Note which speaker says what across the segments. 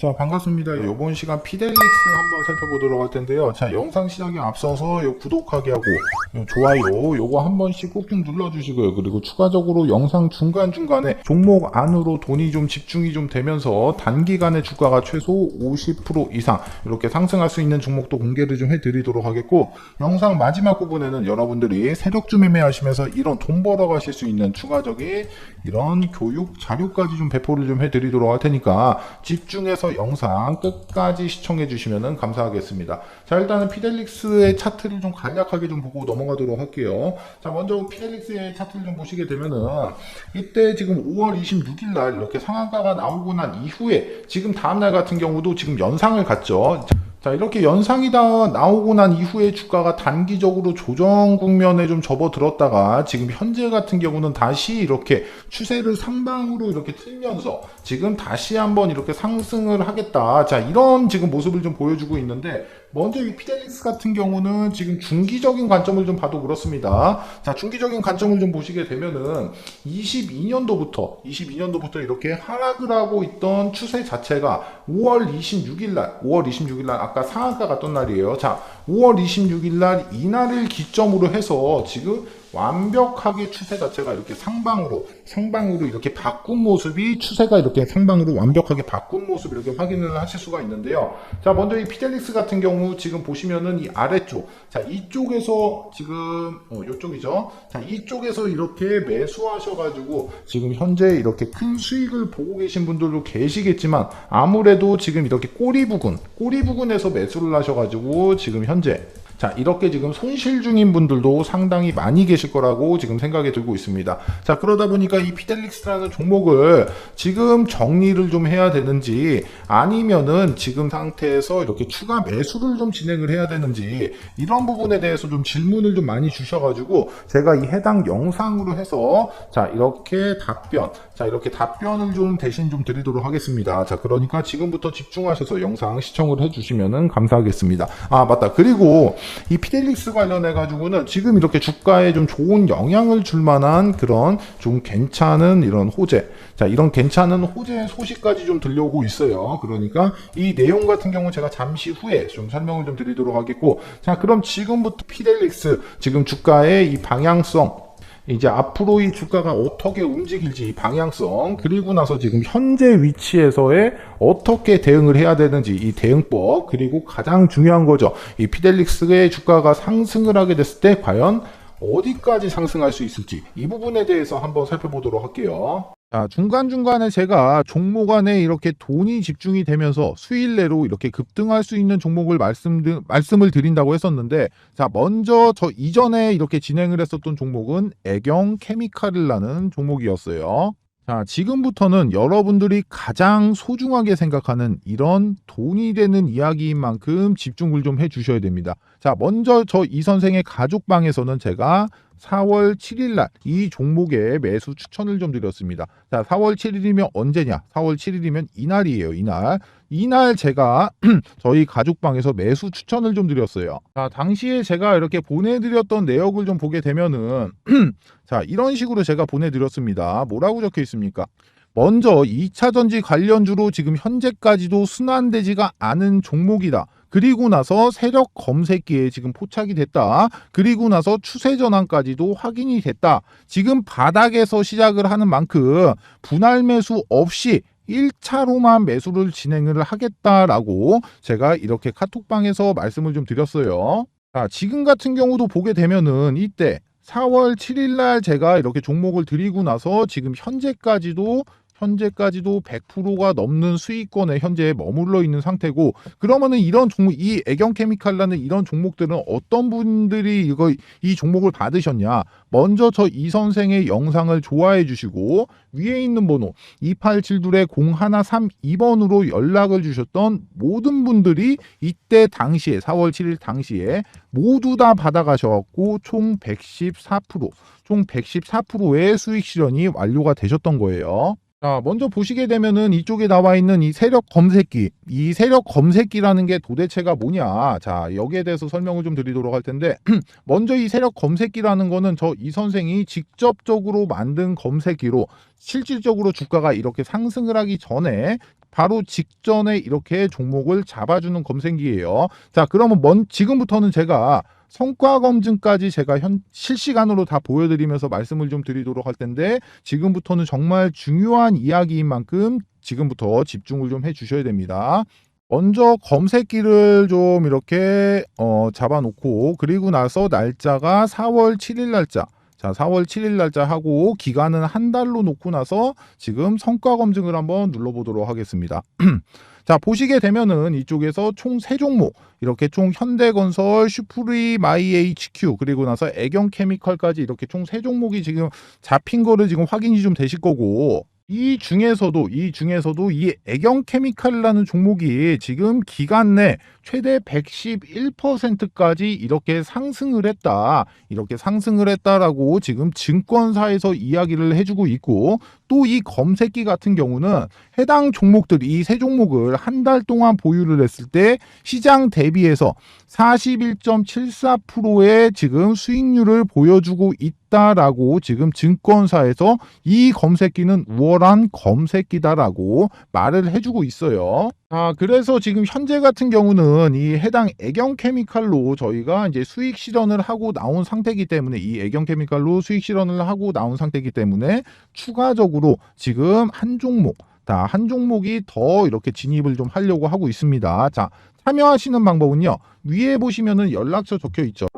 Speaker 1: 자 반갑습니다. 이번 시간 피델릭스 한번 살펴보도록 할 텐데요. 자 영상 시작에 앞서서 요 구독하기 하고 요 좋아요 요거 한 번씩 꼭좀 눌러 주시고요. 그리고 추가적으로 영상 중간 중간에 종목 안으로 돈이 좀 집중이 좀 되면서 단기간에 주가가 최소 50% 이상 이렇게 상승할 수 있는 종목도 공개를 좀 해드리도록 하겠고 영상 마지막 부분에는 여러분들이 세력주 매매하시면서 이런 돈 벌어 가실 수 있는 추가적인 이런 교육 자료까지 좀 배포를 좀 해드리도록 할 테니까 집중해서 영상 끝까지 시청해 주시면 감사하겠습니다. 자 일단은 피델릭스의 차트를 좀 간략하게 좀 보고 넘어가도록 할게요. 자 먼저 피델릭스의 차트를 좀 보시게 되면은 이때 지금 5월 26일 날 이렇게 상한가가 나오고 난 이후에 지금 다음날 같은 경우도 지금 연상을 갔죠. 자, 이렇게 연상이 다 나오고 난 이후에 주가가 단기적으로 조정 국면에 좀 접어들었다가 지금 현재 같은 경우는 다시 이렇게 추세를 상방으로 이렇게 틀면서 지금 다시 한번 이렇게 상승을 하겠다. 자, 이런 지금 모습을 좀 보여주고 있는데 먼저 이 피델릭스 같은 경우는 지금 중기적인 관점을 좀 봐도 그렇습니다. 자, 중기적인 관점을 좀 보시게 되면은 22년도부터 22년도부터 이렇게 하락을 하고 있던 추세 자체가 5월 26일 날, 5월 26일 날 아까 상한가가 떴 날이에요. 자, 5월 26일 날 이날을 기점으로 해서 지금 완벽하게 추세 자체가 이렇게 상방으로 상방으로 이렇게 바꾼 모습이 추세가 이렇게 상방으로 완벽하게 바꾼 모습 이렇게 확인을 하실 수가 있는데요. 자 먼저 이 피델릭스 같은 경우 지금 보시면은 이 아래쪽 자 이쪽에서 지금 어 이쪽이죠. 자 이쪽에서 이렇게 매수하셔가지고 지금 현재 이렇게 큰 수익을 보고 계신 분들도 계시겠지만 아무래도 지금 이렇게 꼬리 부근 꼬리 부근에서 매수를 하셔가지고 지금 현재 자, 이렇게 지금 손실 중인 분들도 상당히 많이 계실 거라고 지금 생각이 들고 있습니다. 자, 그러다 보니까 이 피델릭스라는 종목을 지금 정리를 좀 해야 되는지 아니면은 지금 상태에서 이렇게 추가 매수를 좀 진행을 해야 되는지 이런 부분에 대해서 좀 질문을 좀 많이 주셔가지고 제가 이 해당 영상으로 해서 자, 이렇게 답변, 자, 이렇게 답변을 좀 대신 좀 드리도록 하겠습니다. 자, 그러니까 지금부터 집중하셔서 영상 시청을 해주시면은 감사하겠습니다. 아, 맞다. 그리고 이 피델릭스 관련해 가지고는 지금 이렇게 주가에 좀 좋은 영향을 줄 만한 그런 좀 괜찮은 이런 호재. 자, 이런 괜찮은 호재 소식까지 좀 들려오고 있어요. 그러니까 이 내용 같은 경우 제가 잠시 후에 좀 설명을 좀 드리도록 하겠고. 자, 그럼 지금부터 피델릭스 지금 주가의 이 방향성 이제 앞으로 이 주가가 어떻게 움직일지 이 방향성 그리고 나서 지금 현재 위치에서의 어떻게 대응을 해야 되는지 이 대응법 그리고 가장 중요한 거죠 이 피델릭스의 주가가 상승을 하게 됐을 때 과연 어디까지 상승할 수 있을지 이 부분에 대해서 한번 살펴보도록 할게요. 자, 중간중간에 제가 종목 안에 이렇게 돈이 집중이 되면서 수일 내로 이렇게 급등할 수 있는 종목을 말씀, 말씀을 드린다고 했었는데, 자, 먼저 저 이전에 이렇게 진행을 했었던 종목은 애경 케미칼이라는 종목이었어요. 자, 지금부터는 여러분들이 가장 소중하게 생각하는 이런 돈이 되는 이야기인 만큼 집중을 좀 해주셔야 됩니다. 자, 먼저 저 이 선생의 가족방에서는 제가 4월 7일 날 이 종목의 매수 추천을 좀 드렸습니다. 자, 4월 7일이면 언제냐? 4월 7일이면 이날이에요, 이날. 이날 제가 저희 가족방에서 매수 추천을 좀 드렸어요. 자, 당시에 제가 이렇게 보내드렸던 내역을 좀 보게 되면은 자, 이런 식으로 제가 보내드렸습니다. 뭐라고 적혀 있습니까? 먼저 2차 전지 관련주로 지금 현재까지도 순환되지가 않은 종목이다. 그리고 나서 세력 검색기에 지금 포착이 됐다. 그리고 나서 추세 전환까지도 확인이 됐다. 지금 바닥에서 시작을 하는 만큼 분할 매수 없이 1차로만 매수를 진행을 하겠다라고 제가 이렇게 카톡방에서 말씀을 좀 드렸어요. 자, 지금 같은 경우도 보게 되면은 이때 4월 7일 날 제가 이렇게 종목을 드리고 나서 지금 현재까지도 현재까지도 100%가 넘는 수익권에 현재 머물러 있는 상태고 그러면은 이런 종목 이 애경 케미칼라는 이런 종목들은 어떤 분들이 이거 이 종목을 받으셨냐 먼저 저 이 선생의 영상을 좋아해 주시고 위에 있는 번호 2872의 0132번으로 연락을 주셨던 모든 분들이 이때 당시에 4월 7일 당시에 모두 다 받아가셔갖고 총 114%, 총 114%의 수익 실현이 완료가 되셨던 거예요. 자, 먼저 보시게 되면은 이쪽에 나와 있는 이 세력 검색기, 이 세력 검색기라는 게 도대체가 뭐냐. 자, 여기에 대해서 설명을 좀 드리도록 할 텐데, 먼저 이 세력 검색기라는 거는 저 이 선생이 직접적으로 만든 검색기로 실질적으로 주가가 이렇게 상승을 하기 전에 바로 직전에 이렇게 종목을 잡아주는 검색기예요. 자, 그러면 먼 지금부터는 제가 성과 검증까지 제가 현 실시간으로 다 보여드리면서 말씀을 좀 드리도록 할 텐데 지금부터는 정말 중요한 이야기인 만큼 지금부터 집중을 좀 해주셔야 됩니다. 먼저 검색기를 좀 이렇게 어, 잡아놓고 그리고 나서 날짜가 4월 7일 날짜 자 4월 7일 날짜 하고 기간은 한 달로 놓고 나서 지금 성과 검증을 한번 눌러보도록 하겠습니다. 자 보시게 되면은 이쪽에서 총 세 종목 이렇게 총 현대건설, 슈프리, 마이HQ 그리고 나서 애경케미컬까지 이렇게 총 세 종목이 지금 잡힌 거를 지금 확인이 좀 되실 거고 이 중에서도 이 중에서도 이 애경 케미칼이라는 종목이 지금 기간 내 최대 111%까지 이렇게 상승을 했다. 이렇게 상승을 했다라고 지금 증권사에서 이야기를 해주고 있고 또 이 검색기 같은 경우는 해당 종목들 이 세 종목을 한 달 동안 보유를 했을 때 시장 대비해서 41.74%의 지금 수익률을 보여주고 있다라고 지금 증권사에서 이 검색기는 우월한 검색기다라고 말을 해주고 있어요. 아, 그래서 지금 현재 같은 경우는 이 해당 애경 케미칼로 저희가 이제 수익 실현을 하고 나온 상태이기 때문에 이 애경 케미칼로 수익 실현을 하고 나온 상태이기 때문에 추가적으로 지금 한 종목 자, 한 종목이 더 이렇게 진입을 좀 하려고 하고 있습니다. 자, 참여하시는 방법은요. 위에 보시면은 연락처 적혀 있죠.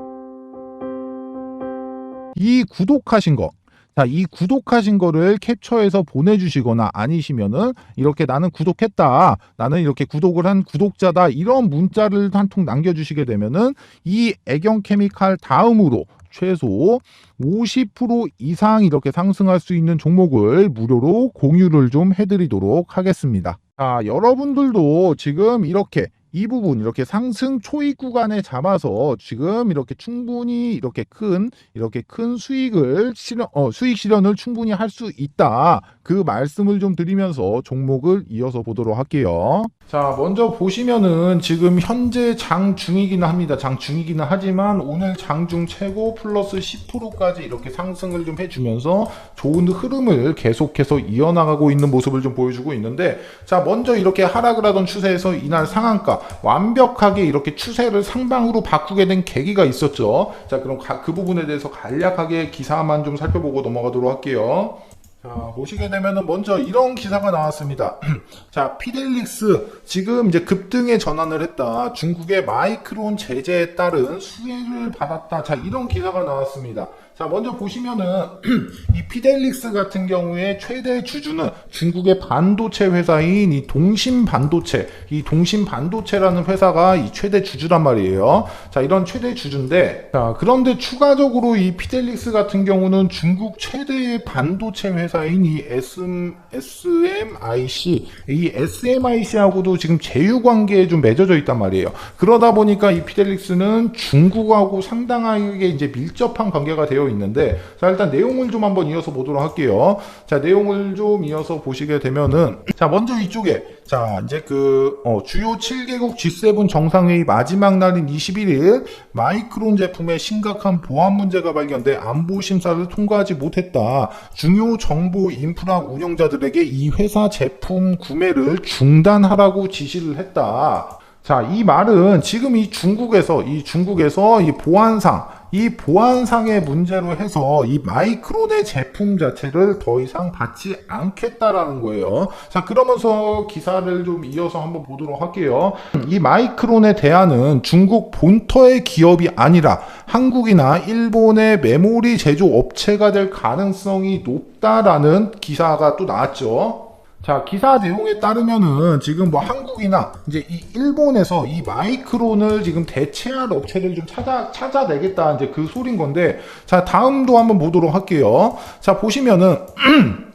Speaker 1: 이 구독하신 거 자, 이 구독하신 거를 캡처해서 보내주시거나 아니시면은 이렇게 나는 구독했다. 나는 이렇게 구독을 한 구독자다. 이런 문자를 한 통 남겨주시게 되면은 이 애경 케미칼 다음으로 최소 50% 이상 이렇게 상승할 수 있는 종목을 무료로 공유를 좀 해드리도록 하겠습니다. 자, 여러분들도 지금 이렇게 이 부분 이렇게 상승 초입 구간에 잡아서 지금 이렇게 충분히 이렇게 큰 이렇게 큰 수익을 실현 어, 수익 실현을 충분히 할 수 있다 그 말씀을 좀 드리면서 종목을 이어서 보도록 할게요. 자 먼저 보시면은 지금 현재 장 중이기는 합니다. 장 중이기는 하지만 오늘 장중 최고 플러스 10%까지 이렇게 상승을 좀 해주면서 좋은 흐름을 계속해서 이어나가고 있는 모습을 좀 보여주고 있는데 자 먼저 이렇게 하락을 하던 추세에서 이날 상한가 완벽하게 이렇게 추세를 상방으로 바꾸게 된 계기가 있었죠. 자, 그럼 가- 그 부분에 대해서 간략하게 기사만 좀 살펴보고 넘어가도록 할게요. 자, 보시게 되면은 먼저 이런 기사가 나왔습니다. 자, 피델릭스 지금 이제 급등에 전환을 했다. 중국의 마이크론 제재에 따른 수혜를 받았다. 자, 이런 기사가 나왔습니다. 자, 먼저 보시면은 이 피델릭스 같은 경우에 최대 주주는 중국의 반도체 회사인 이 동심 반도체, 이 동심 반도체라는 회사가 이 최대 주주란 말이에요. 자, 이런 최대 주주인데, 자, 그런데 추가적으로 이 피델릭스 같은 경우는 중국 최대의 반도체 회사인 이 SM, SMIC, 이 SMIC하고도 지금 제휴 관계에 좀 맺어져 있단 말이에요. 그러다 보니까 이 피델릭스는 중국하고 상당하게 이제 밀접한 관계가 되어 있는데, 자, 일단 내용을 좀 한번 이어서 보도록 할게요. 자, 내용을 좀 이어서 보시게 되면은, 자, 먼저 이쪽에, 자, 이제 그, 어, 주요 7개국 G7 정상회의 마지막 날인 21일, 마이크론 제품에 심각한 보안 문제가 발견돼 안보 심사를 통과하지 못했다. 중요 정보 인프라 운영자들에게 이 회사 제품 구매를 중단하라고 지시를 했다. 자, 이 말은 지금 이 중국에서, 이 중국에서 이 보안상, 이 보안상의 문제로 해서 이 마이크론의 제품 자체를 더 이상 받지 않겠다라는 거예요. 자, 그러면서 기사를 좀 이어서 한번 보도록 할게요. 이 마이크론의 대안은 중국 본토의 기업이 아니라 한국이나 일본의 메모리 제조 업체가 될 가능성이 높다라는 기사가 또 나왔죠. 자, 기사 내용에 따르면은 지금 뭐 한국이나 이제 이 일본에서 이 마이크론을 지금 대체할 업체를 좀 찾아, 찾아내겠다. 이제 그 소린 건데. 자, 다음도 한번 보도록 할게요. 자, 보시면은.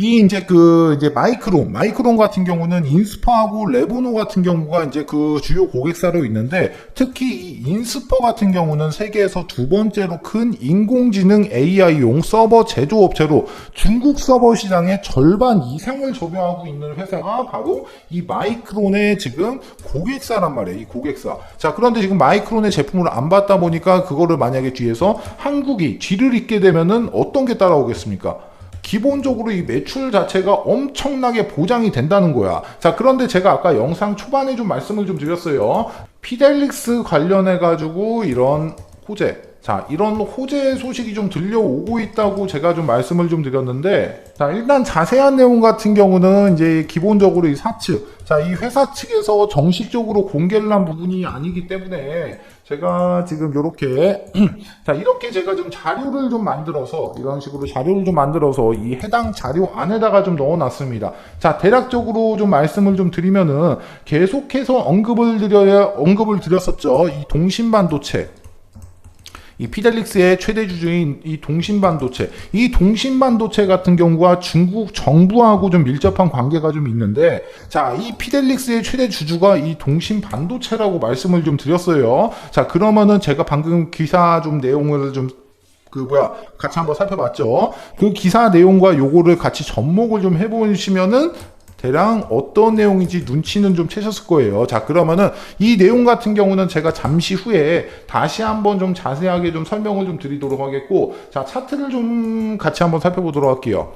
Speaker 1: 이 이제 그 이제 마이크론 마이크론 같은 경우는 인스파하고 레보노 같은 경우가 이제 그 주요 고객사로 있는데 특히 이 인스파 같은 경우는 세계에서 두 번째로 큰 인공지능 AI용 서버 제조업체로 중국 서버 시장의 절반 이상을 점유하고 있는 회사가 바로 이 마이크론의 지금 고객사란 말이에요. 이 고객사. 자 그런데 지금 마이크론의 제품을 안 받다 보니까 그거를 만약에 뒤에서 한국이 뒤를 잇게 되면은 어떤 게 따라오겠습니까? 기본적으로 이 매출 자체가 엄청나게 보장이 된다는 거야. 자, 그런데 제가 아까 영상 초반에 좀 말씀을 좀 드렸어요. 피델릭스 관련해 가지고 이런 호재 자, 이런 호재 소식이 좀 들려오고 있다고 제가 좀 말씀을 좀 드렸는데, 자, 일단 자세한 내용 같은 경우는 이제 기본적으로 이 사측, 자, 이 회사 측에서 정식적으로 공개를 한 부분이 아니기 때문에, 제가 지금 요렇게, 자, 이렇게 제가 좀 자료를 좀 만들어서, 이런 식으로 자료를 좀 만들어서 이 해당 자료 안에다가 좀 넣어놨습니다. 자, 대략적으로 좀 말씀을 좀 드리면은, 계속해서 언급을 드려야, 언급을 드렸었죠. 이 동신반도체. 이 피델릭스의 최대 주주인 이 동신반도체, 이 동신반도체 같은 경우가 중국 정부하고 좀 밀접한 관계가 좀 있는데, 자, 이 피델릭스의 최대 주주가 이 동신반도체라고 말씀을 좀 드렸어요. 자, 그러면은 제가 방금 기사 좀 내용을 좀그 뭐야 같이 한번 살펴봤죠. 그 기사 내용과 요거를 같이 접목을 좀 해보시면은 대략 어떤 내용인지 눈치는 좀 채셨을 거예요. 자, 그러면은 이 내용 같은 경우는 제가 잠시 후에 다시 한번 좀 자세하게 좀 설명을 좀 드리도록 하겠고, 자, 차트를 좀 같이 한번 살펴보도록 할게요.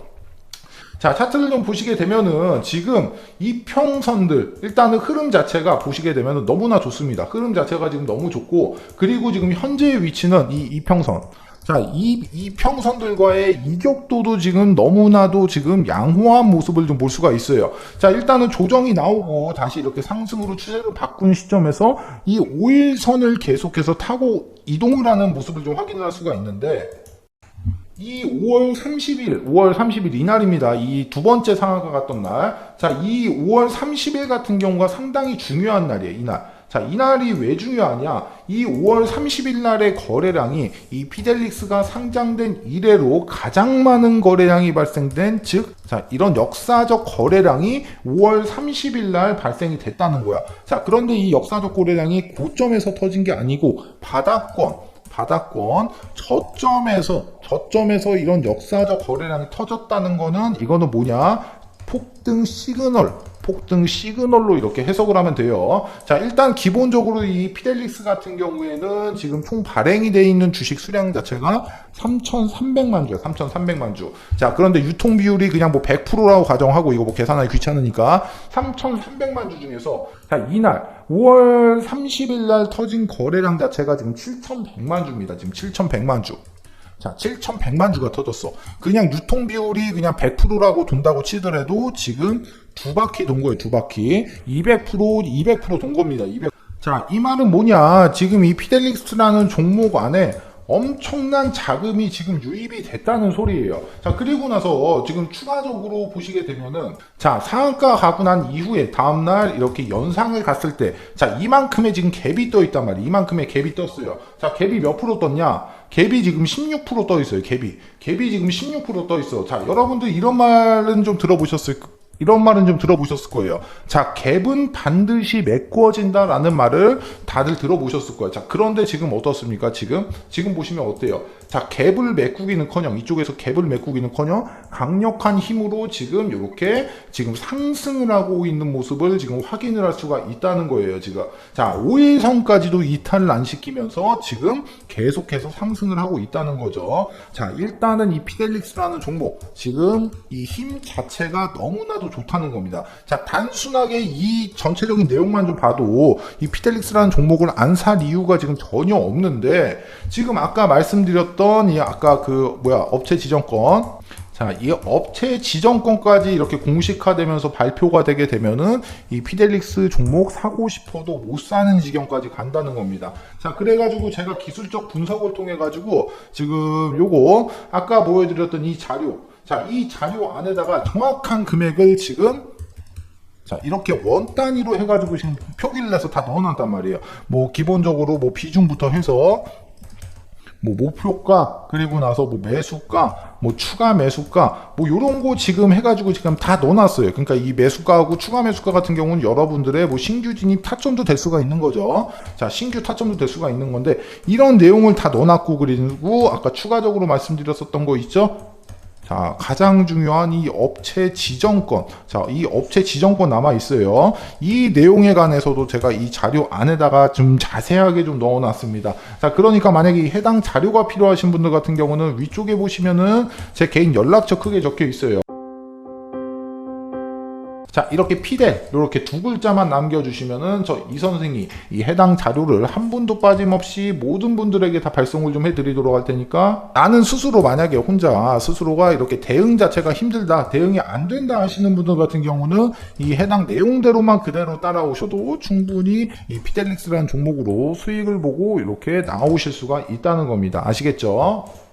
Speaker 1: 자, 차트를 좀 보시게 되면은 지금 이 평선들 일단은 흐름 자체가 보시게 되면은 너무나 좋습니다. 흐름 자체가 지금 너무 좋고 그리고 지금 현재의 위치는 이 이평선 자, 이, 이 평선들과의 이격도도 지금 너무나도 지금 양호한 모습을 좀 볼 수가 있어요. 자, 일단은 조정이 나오고 다시 이렇게 상승으로 추세를 바꾼 시점에서 이 5일선을 계속해서 타고 이동을 하는 모습을 좀 확인을 할 수가 있는데 이 5월 30일, 5월 30일 이날입니다. 이 두 번째 상하가 갔던 날. 자, 이 5월 30일 같은 경우가 상당히 중요한 날이에요, 이날. 자, 이날이 왜 중요하냐? 이 5월 30일 날의 거래량이 이 피델릭스가 상장된 이래로 가장 많은 거래량이 발생된 즉, 자, 이런 역사적 거래량이 5월 30일 날 발생이 됐다는 거야. 자, 그런데 이 역사적 거래량이 고점에서 터진 게 아니고 바닥권, 바닥권 저점에서 저점에서 이런 역사적 거래량이 터졌다는 거는 이거는 뭐냐? 폭등 시그널 폭등 시그널로 이렇게 해석을 하면 돼요. 자, 일단 기본적으로 이 피델릭스 같은 경우에는 지금 총 발행이 돼 있는 주식 수량 자체가 3,300만 주야. 3,300만 주. 자, 그런데 유통 비율이 그냥 뭐 100%라고 가정하고 이거 뭐 계산하기 귀찮으니까 3,300만 주 중에서 자, 이날 5월 30일 날 터진 거래량 자체가 지금 7,100만 주입니다. 지금 7,100만 주. 자, 7,100만 주가 터졌어. 그냥 유통 비율이 그냥 100%라고 돈다고 치더라도 지금 두 바퀴 돈 거예요, 두 바퀴. 200%, 200%돈 겁니다, 200. 자, 이 말은 뭐냐. 지금 이 피델릭스라는 종목 안에 엄청난 자금이 지금 유입이 됐다는 소리예요. 자, 그리고 나서 지금 추가적으로 보시게 되면은, 자, 상한가 가고 난 이후에 다음 날 이렇게 연상을 갔을 때, 자, 이만큼의 지금 갭이 떠 있단 말이에요. 이만큼의 갭이 떴어요. 자, 갭이 몇 프로 떴냐? 갭이 지금 16%떠 있어요. 갭이. 갭이 지금 16%떠 있어. 자, 여러분들 이런 말은 좀 들어보셨을 이런 말은 좀 들어보셨을 거예요. 자, 갭은 반드시 메꿔진다라는 말을 다들 들어보셨을 거예요. 자, 그런데 지금 어떻습니까? 지금 지금 보시면 어때요? 자, 갭을 메꾸기는커녕 이쪽에서 갭을 메꾸기는커녕 강력한 힘으로 지금 이렇게 지금 상승을 하고 있는 모습을 지금 확인을 할 수가 있다는 거예요. 지금 자, 5일선까지도 이탈을 안 시키면서 지금 계속해서 상승을 하고 있다는 거죠. 자, 일단은 이 피델릭스라는 종목 지금 이 힘 자체가 너무나도 좋다는 겁니다. 자, 단순하게 이 전체적인 내용만 좀 봐도 이 피델릭스라는 종목을 안 살 이유가 지금 전혀 없는데 지금 아까 말씀드렸던 이 아까 그 뭐야 업체 지정권 자, 이 업체 지정권까지 이렇게 공식화되면서 발표가 되게 되면은 이 피델릭스 종목 사고 싶어도 못 사는 지경까지 간다는 겁니다. 자, 그래가지고 제가 기술적 분석을 통해가지고 지금 요거 아까 보여드렸던 이 자료 자, 이 자료 안에다가 정확한 금액을 지금 자, 이렇게 원 단위로 해가지고 지금 표기를 내서 다 넣어놨단 말이에요. 뭐, 기본적으로 뭐 비중부터 해서 뭐 목표가 그리고 나서 뭐 매수가 뭐 추가 매수가 뭐 요런 거 지금 해가지고 지금 다 넣어놨어요. 그러니까 이 매수가하고 추가 매수가 같은 경우는 여러분들의 뭐 신규 진입 타점도 될 수가 있는 거죠. 자 신규 타점도 될 수가 있는 건데 이런 내용을 다 넣어놨고 그리고 아까 추가적으로 말씀드렸었던 거 있죠 자, 가장 중요한 이 업체 지정권. 자, 이 업체 지정권 남아 있어요. 이 내용에 관해서도 제가 이 자료 안에다가 좀 자세하게 좀 넣어 놨습니다. 자, 그러니까 만약에 이 해당 자료가 필요하신 분들 같은 경우는 위쪽에 보시면은 제 개인 연락처 크게 적혀 있어요. 자 이렇게 피델 이렇게 두 글자만 남겨주시면은 저 이 선생이 이 해당 자료를 한 분도 빠짐없이 모든 분들에게 다 발송을 좀 해드리도록 할 테니까 나는 스스로 만약에 혼자 스스로가 이렇게 대응 자체가 힘들다 대응이 안 된다 하시는 분들 같은 경우는 이 해당 내용대로만 그대로 따라오셔도 충분히 이 피델릭스라는 종목으로 수익을 보고 이렇게 나오실 수가 있다는 겁니다 아시겠죠?